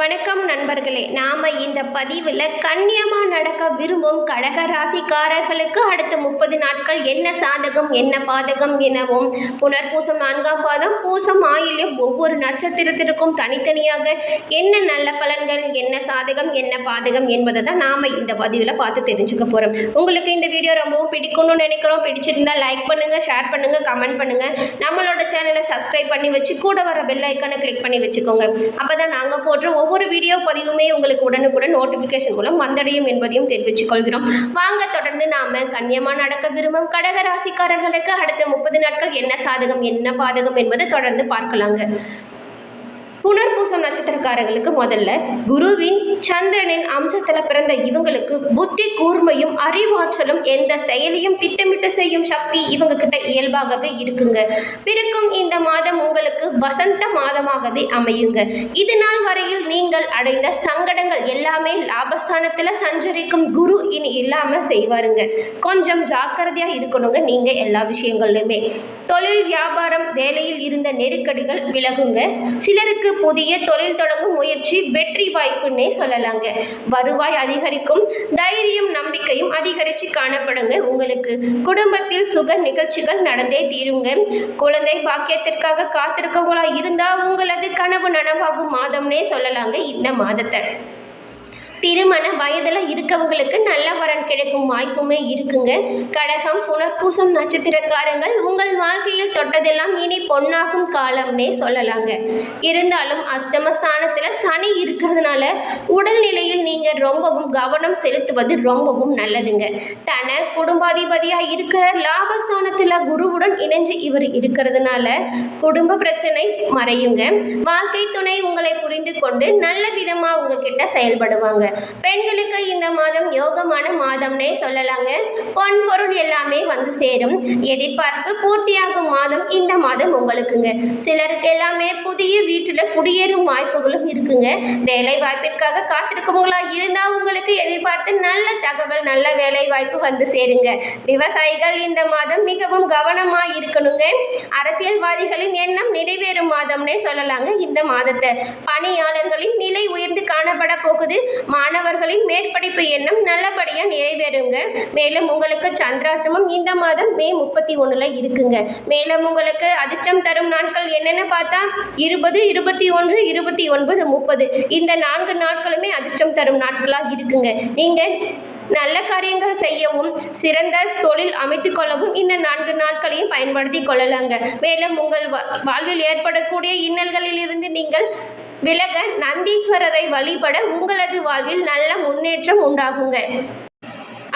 வணக்கம் நண்பர்களே நாம் இந்த பதிவில் கண்ணியமாக நடக்க விரும்பும் கடக ராசிக்காரர்களுக்கு அடுத்த முப்பது நாட்கள் என்ன சாதகம் என்ன பாதகம் எனவும் புனர்பூசம் நான்காம் பாதம் பூசம் ஆயிலும் ஒவ்வொரு நட்சத்திரத்திற்கும் தனித்தனியாக என்ன நல்ல பலன்கள் என்ன சாதகம் என்ன பாதகம் என்பதை தான் நாம் இந்த பதிவில் பார்த்து தெரிஞ்சுக்க போகிறோம் உங்களுக்கு இந்த வீடியோ ரொம்பவும் பிடிக்கும்னு நினைக்கிறோம். பிடிச்சிருந்தா லைக் பண்ணுங்கள் ஷேர் பண்ணுங்கள் கமெண்ட் பண்ணுங்கள் நம்மளோட சேனலை சப்ஸ்கிரைப் பண்ணி வச்சு கூட வர பெல் ஐக்கானை கிளிக் பண்ணி வச்சுக்கோங்க. அப்போ தான் நாங்கள் போடுற ஒவ்வொரு வீடியோ பதிவுமே உங்களுக்கு உடனுக்குடன் நோட்டிஃபிகேஷன் மூலம் வந்தடையும் என்பதையும் தெரிவித்துக் கொள்கிறோம். வாங்க தொடர்ந்து நாம கன்னியமா நடக்க விரும்பும் கடக ராசிக்காரர்களுக்கு அடுத்த முப்பது நாட்கள் என்ன சாதகம் என்ன பாதகம் என்பதை தொடர்ந்து பார்க்கலாங்க. புனர்பூசம் நட்சத்திரக்காரர்களுக்கு முதல்ல குருவின் சந்திரனின் அம்சத்தில் பிறந்த இவங்களுக்கு புத்தி கூர்மையும் அறிவாற்றலும் எந்த செயலையும் திட்டமிட்டு செய்யும் சக்தி இவங்க கிட்ட இயல்பாகவே இருக்குங்க. பிறக்கும் இந்த மாதம் வசந்த மாதமாகவே அமையுங்க. இது நாள் வரையில் நீங்கள் அடைந்த சங்கடங்கள் எல்லாமே லாபஸ்தானத்தில் சஞ்சரிக்கும் குரு இனி இல்லாமல் செய்வாருங்க. கொஞ்சம் ஜாக்கிரதையாக இருக்கணுங்க நீங்கள் எல்லா விஷயங்கள்லையுமே. தொழில் வியாபாரம் வேலையில் இருந்த நெருக்கடிகள் விலகுங்க. சிலருக்கு புதிய தொழில் தொடங்கும் முயற்சி வெற்றி வாய்ப்புன்னே சொல்லலாங்க. வருவாய் அதிகரிக்கும் தைரியம் நம்பிக்கையும் அதிகரித்து காணப்படுங்க. உங்களுக்கு குடும்பத்தில் சுக நிகழ்ச்சிகள் நடந்தே தீருங்க. குழந்தை பாக்கியத்திற்காக காத்திருக்கவங்களா இருந்தால் உங்களது கனவு நனவாகும் மாதம்னே சொல்லலாங்க இந்த மாதத்தை. திருமண வயதில் இருக்கவங்களுக்கு நல்ல வரன் கிடைக்கும் வாய்ப்புமே இருக்குங்க. கடகம் புனர்பூசம் நட்சத்திரக்காரங்கள் உங்கள் வாழ்க்கையில் தொட்டதெல்லாம் இனி பொன்னாகும் காலம்னே சொல்லலாங்க. இருந்தாலும் அஷ்டமஸ்தானத்தில் சனி இருக்கிறதுனால உடல்நிலையில் நீங்கள் ரொம்பவும் கவனம் செலுத்துவது ரொம்பவும் நல்லதுங்க. தன குடும்பாதிபதியாக இருக்கிற லாபஸ்தானத்தில் குருவுடன் இணைஞ்சு இவர் இருக்கிறதுனால குடும்ப பிரச்சனை மறையுங்க. வாழ்க்கை துணை உங்களை புரிந்து கொண்டு நல்ல விதமாக உங்ககிட்ட செயல்படுவாங்க. பெண்களுக்கு இந்த மாதம் யோகமான மாதம்னே சொல்லலாங்க. பொன் பொருள் எல்லாமே வந்து சேரும். எதிர்பார்ப்பு பூர்த்தியாகும் மாதம் இந்த மாதம் உங்களுக்குங்க. சிலருக்கு எல்லாமே புதிய வீட்டில் குடியேறும் வாய்ப்புகளும் இருக்குங்க. வேலை வாய்ப்பிற்காக காத்திருக்கவங்களா இருந்தால் உங்களுக்கு எதிர்பார்த்து நல்ல தகவல் நல்ல வேலை வாய்ப்பு வந்து சேருங்க. விவசாயிகள் இந்த மாதம் மிகவும் கவனமாக இருக்கணுங்க. அரசியல்வாதிகளின் எண்ணம் நிறைவேறும் மாதம்னே சொல்லலாங்க இந்த மாதத்தை. பணியாளர்களின் நிலை உயர்ந்து காணப்பட போகுது. மாணவர்களின் மேற்படிப்பு எண்ணம் நல்லபடியாக நிறைவேறுங்க. மேலும் உங்களுக்கு சந்திராசிரமம் இந்த மாதம் மே முப்பத்தி ஒன்றில் இருக்குங்க. மேலும் உங்களுக்கு அதிர்ஷ்டம் தரும் நாட்கள் என்னென்னு பார்த்தா இருபது இருபத்தி ஒன்று இருபத்தி ஒன்பது முப்பது. இந்த நான்கு நாட்களுமே அதிர்ஷ்டம் தரும் நாட்களாக இருக்குங்க. நீங்கள் நல்ல காரியங்கள் செய்யவும் சிறந்த தொழில் அமைத்து கொள்ளவும் இந்த நான்கு நாட்களையும் பயன்படுத்தி கொள்ளலாங்க. மேலும் உங்கள் வா- வாழ்வில் ஏற்படக்கூடிய இன்னல்களில் இருந்து நீங்கள் விலக நந்தீஸ்வரரை வழிபட உங்களது வாழ்வில் நல்ல முன்னேற்றம் உண்டாகுங்க.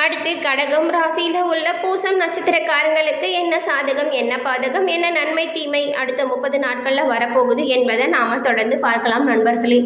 அடுத்து கடகம் ராசியில் உள்ள பூசம் நட்சத்திரக்காரங்களுக்கு என்ன சாதகம் என்ன பாதகம் என்ன நன்மை தீமை அடுத்த முப்பது நாட்களில் வரப்போகுது என்பதை நாம் தொடர்ந்து பார்க்கலாம் நண்பர்களே.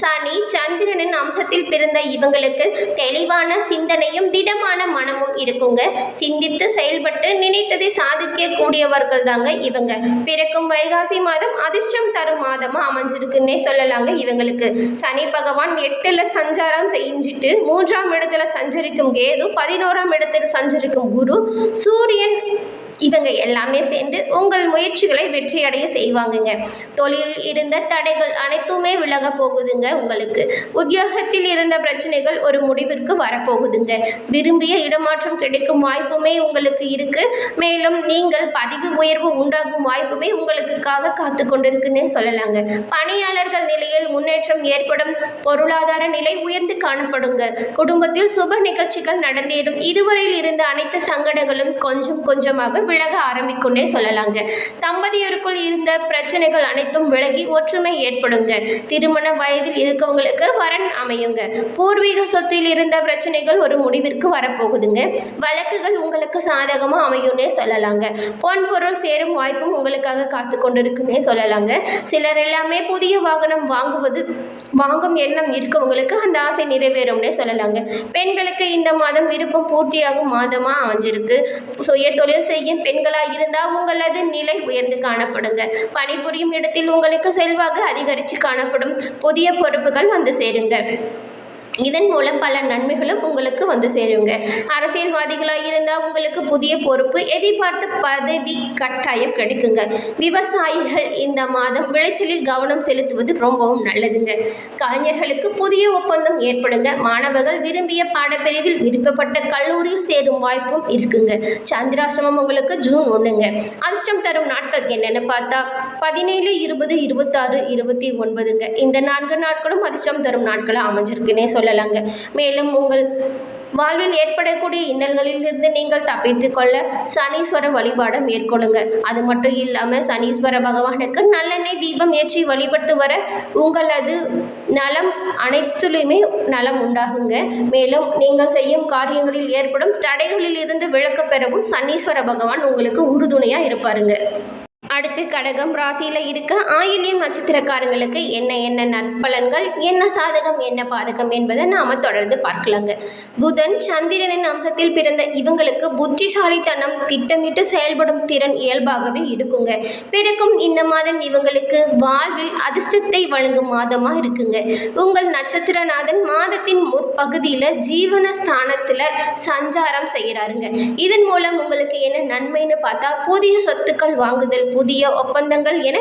சனி சந்திரனின் அம்சத்தில் பிறந்த இவங்களுக்கு தெளிவான சிந்தனையும் திடமான மனமும் இருக்குங்க. சிந்தித்து செயல்பட்டு நினைத்ததை சாதிக்கக்கூடியவர்கள் தாங்க இவங்க. பிறக்கும் வைகாசி மாதம் அதிர்ஷ்டம் தரும் மாதமாக அமைஞ்சிருக்குன்னே சொல்லலாங்க இவங்களுக்கு. சனி பகவான் எட்டில் சஞ்சாரம் செஞ்சுட்டு மூன்றாம் இடத்துல சஞ்சரிக்கும் கேது பதினோராம் இடத்தில் சஞ்சரிக்கும் குரு சூரியன் இவங்க எல்லாமே சேர்ந்து உங்கள் முயற்சிகளை வெற்றியடைய செய்வாங்கங்க. தொழிலில் இருந்த தடைகள் அனைத்துமே விலக போகுதுங்க உங்களுக்கு. உத்தியோகத்தில் இருந்த பிரச்சனைகள் ஒரு முடிவிற்கு வரப்போகுதுங்க. விரும்பிய இடமாற்றம் கிடைக்கும் வாய்ப்புமே உங்களுக்கு இருக்கு. மேலும் நீங்கள் பதிவு உயர்வு உண்டாகும் வாய்ப்புமே உங்களுக்காக காத்து கொண்டிருக்குன்னு சொல்லலாங்க. பணியாளர்கள் நிலையில் முன்னேற்றம் ஏற்படும். பொருளாதார நிலை உயர்ந்து காணப்படுங்க. குடும்பத்தில் சுப நிகழ்ச்சிகள் நடந்தேறும். இதுவரையில் இருந்த அனைத்து சங்கடங்களும் கொஞ்சம் கொஞ்சமாக விலக ஆரம்பிக்கும்னே சொல்லலாங்க. தம்பதியருக்குள் இருந்த பிரச்சனைகள் அனைத்தும் விலகி ஒற்றுமை ஏற்படுங்க. திருமண வயதில் இருக்கவங்களுக்கு வரன் அமையுங்க. பூர்வீக சொத்தில் இருந்த பிரச்சனைகள் ஒரு முடிவிற்கு வரப்போகுதுங்க. வழக்குகள் உங்களுக்கு சாதகமாக அமையும்னே சொல்லலாங்க. பொன் பொருள் சேரும் வாய்ப்பும் உங்களுக்காக காத்து கொண்டிருக்குன்னே சொல்லலாங்க. சிலர் எல்லாமே புதிய வாகனம் வாங்குவது வாங்கும் எண்ணம் இருக்கவங்களுக்கு அந்த ஆசை நிறைவேறும்னே சொல்லலாங்க. பெண்களுக்கு இந்த மாதம் விருப்பம் பூர்த்தியாகும் மாதமாக அமைஞ்சிருக்கு. சுய தொழில் செய்யும் பெண்களாக இருந்தால் உங்களது நிலை உயர்ந்து காணப்படுங்க. பணிபுரியும் இடத்தில் உங்களுக்கு செல்வாக்கு அதிகரித்து காணப்படும். புதிய பொறுப்புகள் வந்து சேருங்க. இதன் மூலம் பல நன்மைகளும் உங்களுக்கு வந்து சேருங்க. அரசியல்வாதிகளாக இருந்தால் உங்களுக்கு புதிய பொறுப்பு எதிர்பார்த்த பதவி கட்டாயம் கிடைக்குங்க. விவசாயிகள் இந்த மாதம் விளைச்சலில் கவனம் செலுத்துவது ரொம்பவும் நல்லதுங்க. கலைஞர்களுக்கு புதிய ஒப்பந்தம் ஏற்படுங்க. மாணவர்கள் விரும்பிய பாடப்பிரிவில் விருப்பப்பட்ட கல்லூரியில் சேரும் வாய்ப்பும் இருக்குங்க. சந்திராசிரமம் உங்களுக்கு ஜூன் ஒன்றுங்க அதிர்ஷ்டம் தரும் நாட்கள் என்னென்னு பார்த்தா பதினேழு இருபது இருபத்தாறு இருபத்தி ஒன்பதுங்க. இந்த நான்கு நாட்களும் அதிர்ஷ்டம் தரும் நாட்களாக அமைஞ்சிருக்குன்னே கொள்ளலாங்க. மேலும் உங்கள் வாழ்வில் ஏற்படக்கூடிய இன்னல்களிலிருந்து நீங்கள் தப்பித்து கொள்ள சனீஸ்வர வழிபாடை மேற்கொள்ளுங்க. அது மட்டும் இல்லாமல் சனீஸ்வர பகவானுக்கு நல்லெண்ணெய் தீபம் ஏற்றி வழிபட்டு வர உங்களது நலம் அனைத்துலையுமே நலம் உண்டாகுங்க. மேலும் நீங்கள் செய்யும் காரியங்களில் ஏற்படும் தடைகளில் இருந்து விளக்க பெறவும் சனீஸ்வர பகவான் உங்களுக்கு உறுதுணையாக இருப்பாருங்க. அடுத்து கடகம் ராசியில் இருக்க ஆயில்யம் நட்சத்திரக்காரங்களுக்கு என்ன என்ன நற்பலன்கள் என்ன சாதகம் என்ன பாதகம் என்பதை நாம் தொடர்ந்து பார்க்கலாங்க. புதன் சந்திரனின் அம்சத்தில் பிறந்த இவங்களுக்கு புத்திசாலித்தனம் திட்டமிட்டு செயல்படும் திறன் இயல்பாகவே இருக்குங்க. பிறக்கும் இந்த மாதம் இவங்களுக்கு வாழ்வில் அதிர்ஷ்டத்தை வழங்கும் மாதமாக இருக்குங்க. உங்கள் நட்சத்திரநாதன் மாதத்தின் முற்பகுதியில் ஜீவன ஸ்தானத்தில் சஞ்சாரம் செய்கிறாருங்க. இதன் மூலம் உங்களுக்கு என்ன நன்மைன்னு பார்த்தா புதிய சொத்துக்கள் வாங்குதல் புதிய ஒப்பந்தங்கள் என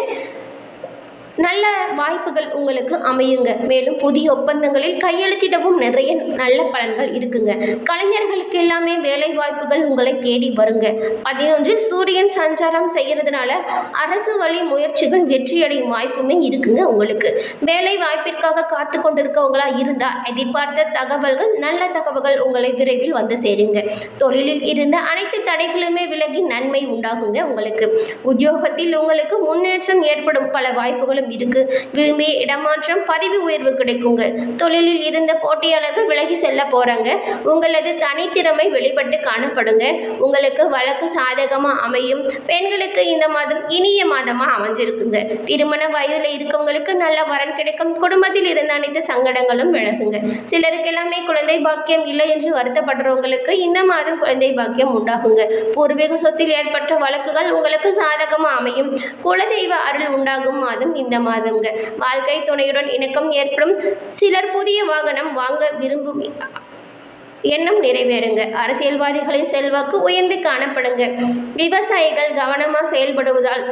நல்ல வாய்ப்புகள் உங்களுக்கு அமையுங்க. மேலும் புதிய ஒப்பந்தங்களில் கையெழுத்திடவும் நிறைய நல்ல பலன்கள் இருக்குங்க. கலைஞர்களுக்கு எல்லாமே வேலை வாய்ப்புகள் உங்களை தேடி வருங்க. பதினொன்றில் சூரியன் சஞ்சாரம் செய்கிறதுனால அரசு வழி முயற்சிகள் வெற்றியடையும் வாய்ப்புமே இருக்குங்க உங்களுக்கு. வேலை வாய்ப்பிற்காக காத்து கொண்டிருக்கவங்களா இருந்தால் எதிர்பார்த்த தகவல்கள் நல்ல தகவல்கள் உங்களை விரைவில் வந்து சேருங்க. தொழிலில் இருந்த அனைத்து தடைகளுமே விலகி நன்மை உண்டாகுங்க உங்களுக்கு. உத்தியோகத்தில் உங்களுக்கு முன்னேற்றம் ஏற்படும் பல வாய்ப்புகளும் இருக்கு. விரும்பிய இடமாற்றம் பதவி உயர்வு கிடைக்குங்க. தொழிலில் இருந்த போட்டியாளர்கள் விலகி செல்ல போறாங்க. உங்களது தனித்திறமை வெளிப்பட்டு காணப்படுங்க. உங்களுக்கு வழக்கு சாதகமாக அமையும். பெண்களுக்கு இந்த மாதம் இனிய மாதமாக அமைஞ்சிருக்குங்க. திருமண வயதில் இருக்கவங்களுக்கு நல்ல வரன் கிடைக்கும். குடும்பத்தில் இருந்த அனைத்து சங்கடங்களும் விலகுங்க. சிலருக்கு எல்லாமே குழந்தை பாக்கியம் இல்லை என்று வருத்தப்படுறவங்களுக்கு இந்த மாதம் குழந்தை பாக்கியம் உண்டாகுங்க. பூர்வீக சொத்தில் ஏற்பட்ட வழக்குகள் உங்களுக்கு சாதகமாக அமையும். குலதெய்வ அருள் உண்டாகும் மாதம் இந்த மாதங்க வாழ்க்கை துணையுடன் இணக்கம் ஏற்படும். சிலர் புதிய வாகனம் வாங்க விரும்பும் எண்ணம் நிறைவேறுங்க. அரசியல்வாதிகளின் செல்வாக்கு உயர்ந்து காணப்படுங்க. விவசாயிகள் கவனமாக செயல்படுவதால்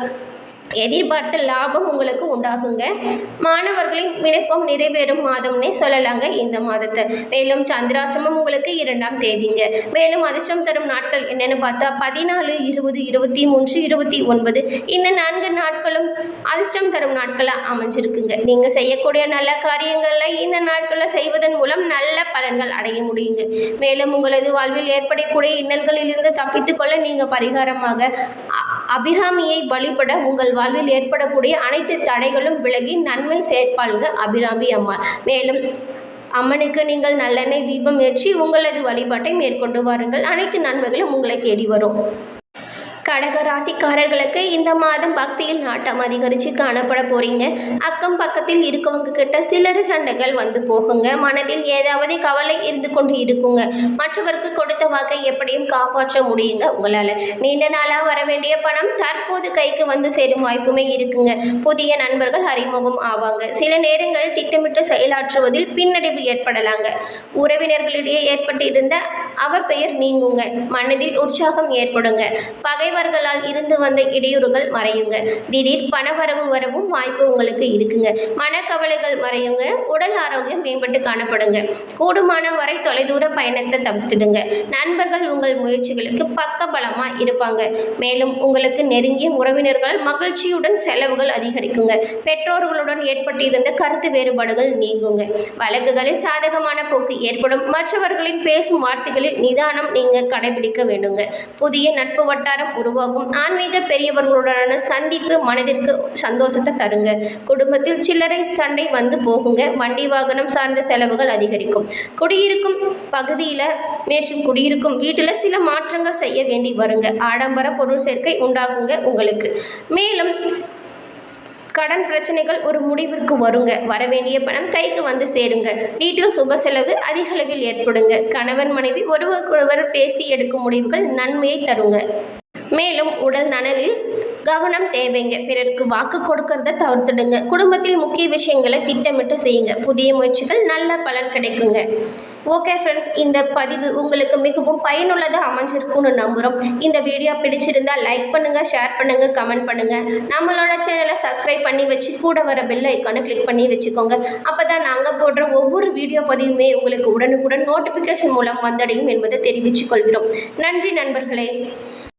எதிர்பார்த்த லாபம் உங்களுக்கு உண்டாகுங்க. மாணவர்களின் விண்ணப்பம் நிறைவேறும் மாதம்னே சொல்லலாங்க இந்த மாதத்தை. மேலும் சந்திராசிரமம் உங்களுக்கு இரண்டாம் தேதிங்க. மேலும் அதிர்ஷ்டம் தரும் நாட்கள் என்னென்னு பார்த்தா பதினாலு இருபது இருபத்தி மூன்று இருபத்தி ஒன்பது இந்த நான்கு நாட்களும் அதிர்ஷ்டம் தரும் நாட்களாக அமைஞ்சிருக்குங்க. நீங்கள் செய்யக்கூடிய நல்ல காரியங்களை இந்த நாட்களில் செய்வதன் மூலம் நல்ல பலன்கள் அடைய முடியுங்க. மேலும் உங்களது வாழ்வில் ஏற்படக்கூடிய இன்னல்களிலிருந்து தப்பித்துக்கொள்ள நீங்கள் பரிகாரமாக அ- அபிராமியை வழிபட உங்கள் வாழ்வில் ஏற்படக்கூடிய அனைத்து தடைகளும் விலகி நன்மை சேர்ப்பாள்க அபிராமி அம்மாள். மேலும் அம்மனுக்கு நீங்கள் நல்லெண்ணெய் தீபம் ஏற்றி உங்களது வழிபாட்டை மேற்கொண்டு வாருங்கள். அனைத்து நன்மைகளும் உங்களை தேடி வரும். கடக ராசிக்காரர்களுக்கு இந்த மாதம் பக்தியில் நாட்டம் அதிகரித்து காணப்பட போறீங்க. அக்கம் பக்கத்தில் இருக்கவங்க கிட்ட சிலரு சண்டைகள் வந்து போகுங்க. மனதில் ஏதாவது கவலை இருந்து கொண்டு இருக்குங்க. மற்றவருக்கு கொடுத்த வாக்கை எப்படியும் காப்பாற்ற முடியுங்க. உங்களால் நீண்ட நாளாக வர வேண்டிய பணம் தற்போது கைக்கு வந்து சேரும் வாய்ப்புமே இருக்குங்க. புதிய நண்பர்கள் அறிமுகம் ஆவாங்க. சில நேரங்களில் திட்டமிட்டு செயலாற்றுவதில் பின்னடைவு ஏற்படலாங்க. உறவினர்களிடையே ஏற்பட்டிருந்த அவப்பெயர் நீங்குங்க. மனதில் உற்சாகம் ஏற்படுங்க. பகைவர்களால் இருந்து வந்த இடையூறுகள் மறையுங்க. திடீர் பணவரவு வரவும் வாய்ப்பு உங்களுக்கு இருக்குங்க. மனக்கவலைகள் மறையுங்க. உடல் ஆரோக்கியம் மேம்பட்டு காணப்படுங்க. கூடுமான வரை தொலைதூர பயணத்தை தவிர்த்துடுங்க. நண்பர்கள் உங்கள் முயற்சிகளுக்கு பக்க பலமா இருப்பாங்க. மேலும் உங்களுக்கு நெருங்கிய உறவினர்கள் மகிழ்ச்சியுடன் செலவுகள் அதிகரிக்குங்க. பெற்றோர்களுடன் ஏற்பட்டிருந்த கருத்து வேறுபாடுகள் நீங்குங்க. வழக்குகளில் சாதகமான போக்கு ஏற்படும். மற்றவர்களின் பேசும் வார்த்தைகளில் நிதானம் நீங்கள் கடைபிடிக்க வேண்டுங்க. புதிய நட்பு வட்டாரம் உருவாகும். ஆன்மீக பெரியவர்களுடனான சந்திப்பு மனதிற்கு சந்தோஷத்தை தருங்க. குடும்பத்தில் சில்லறை சண்டை வந்து போகுங்க. வண்டி வாகனம் சார்ந்த செலவுகள் அதிகரிக்கும். குடியிருக்கும் பகுதியில் மேற்கும் குடியிருக்கும் வீட்டில் சில மாற்றங்கள் செய்ய வேண்டி வருங்க. ஆடம்பர பொருள் சேர்க்கை உண்டாகுங்க உங்களுக்கு. மேலும் கடன் பிரச்சனைகள் ஒரு முடிவிற்கு வருங்க. வர வேண்டிய பணம் கைக்கு வந்து சேருங்க. வீட்டில் சுப செலவு அதிக அளவில் ஏற்படுங்க. கணவன் மனைவி ஒருவருக்கொருவர் பேசி எடுக்கும் முடிவுகள் நன்மையை தருங்க. மேலும் உடல் நலனில் கவனம் தேவைங்க. பிறருக்கு வாக்கு கொடுக்கறத தவிர்த்துடுங்க. குடும்பத்தில் முக்கிய விஷயங்களை திட்டமிட்டு செய்யுங்க. புதிய முயற்சிகள் நல்ல பலன் கிடைக்குங்க. ஓகே ஃப்ரெண்ட்ஸ் இந்த பதிவு உங்களுக்கு மிகவும் பயனுள்ளதாக அமைஞ்சிருக்கும்னு நம்புகிறோம் இந்த வீடியோ பிடிச்சிருந்தால் லைக் பண்ணுங்கள் ஷேர் பண்ணுங்கள் கமெண்ட் பண்ணுங்கள் நம்மளோட சேனலை சப்ஸ்கிரைப் பண்ணி வச்சு கூட வர பெல் ஐக்கானை கிளிக் பண்ணி வச்சுக்கோங்க. அப்போ தான் நாங்கள் போடுற ஒவ்வொரு வீடியோ பதிவுமே உங்களுக்கு உடனுக்குடன் நோட்டிஃபிகேஷன் மூலம் வந்தடையும் என்பதை தெரிவித்துக் கொள்கிறோம் நன்றி நண்பர்களே.